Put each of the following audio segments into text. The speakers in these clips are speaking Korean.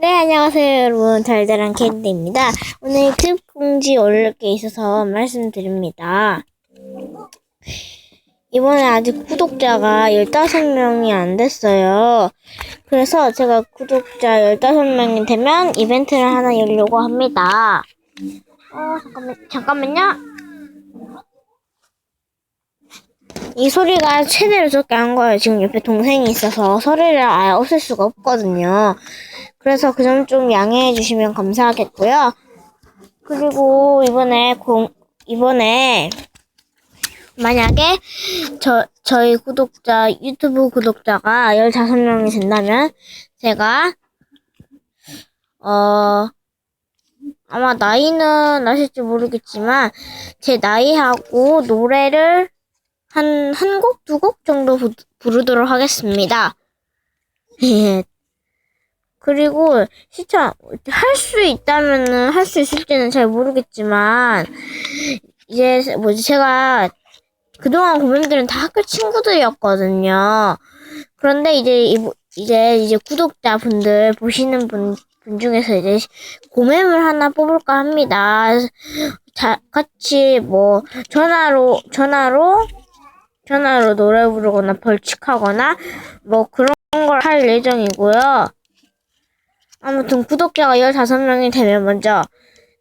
네, 안녕하세요, 여러분. 달달한 캔디입니다. 오늘 급 공지 올릴 게 있어서 말씀드립니다. 이번에 아직 구독자가 15명이 안 됐어요. 그래서 제가 구독자 15명이 되면 이벤트를 하나 열려고 합니다. 어, 잠깐만, 잠깐만요. 이 소리가 최대로 적게 한 거예요. 지금 옆에 동생이 있어서 소리를 아예 없앨 수가 없거든요. 그래서 그 점 좀 양해해 주시면 감사하겠고요. 그리고 이번에 공, 이번에 만약에 저, 저희 구독자, 유튜브 구독자가 15명이 된다면 제가, 어, 아마 나이는 아실지 모르겠지만 제 나이하고 노래를 한, 한 곡, 두 곡 정도 부, 부르도록 하겠습니다. 그리고 시청 할 수 있다면은 할 수 있을지는 잘 모르겠지만 이제 뭐지 제가 그동안 고객들은 다 학교 친구들이었거든요. 그런데 이제 이- 이제 이제 구독자분들 보시는 분, 분 중에서 이제 고mem을 하나 뽑을까 합니다. 자, 같이 뭐 전화로 전화로 전화로 노래 부르거나 벌칙하거나 뭐 그런 걸 할 예정이고요. 아무튼 구독자가 15명이 되면 먼저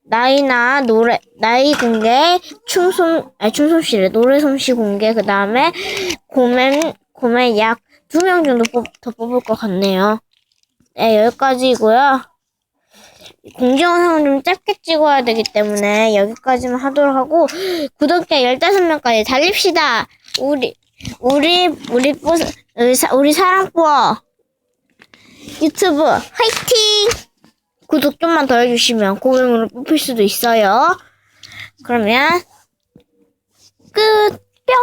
나이나 노래 나이 공개, 춤솜 아니 춤솜씨래 노래 솜씨 공개 그 다음에 고멘 고멘 약 두 명 정도 뽑, 더 뽑을 것 같네요. 네 여기까지고요. 공지 영상은 좀 짧게 찍어야 되기 때문에 여기까지만 하도록 하고 구독자 15명까지 달립시다. 우리 우리 우리 뽀 우리, 사, 우리 사랑뽀 유튜브 화이팅! 구독 좀만 더 해주시면 고등으로 뽑힐 수도 있어요. 그러면 끝 뿅.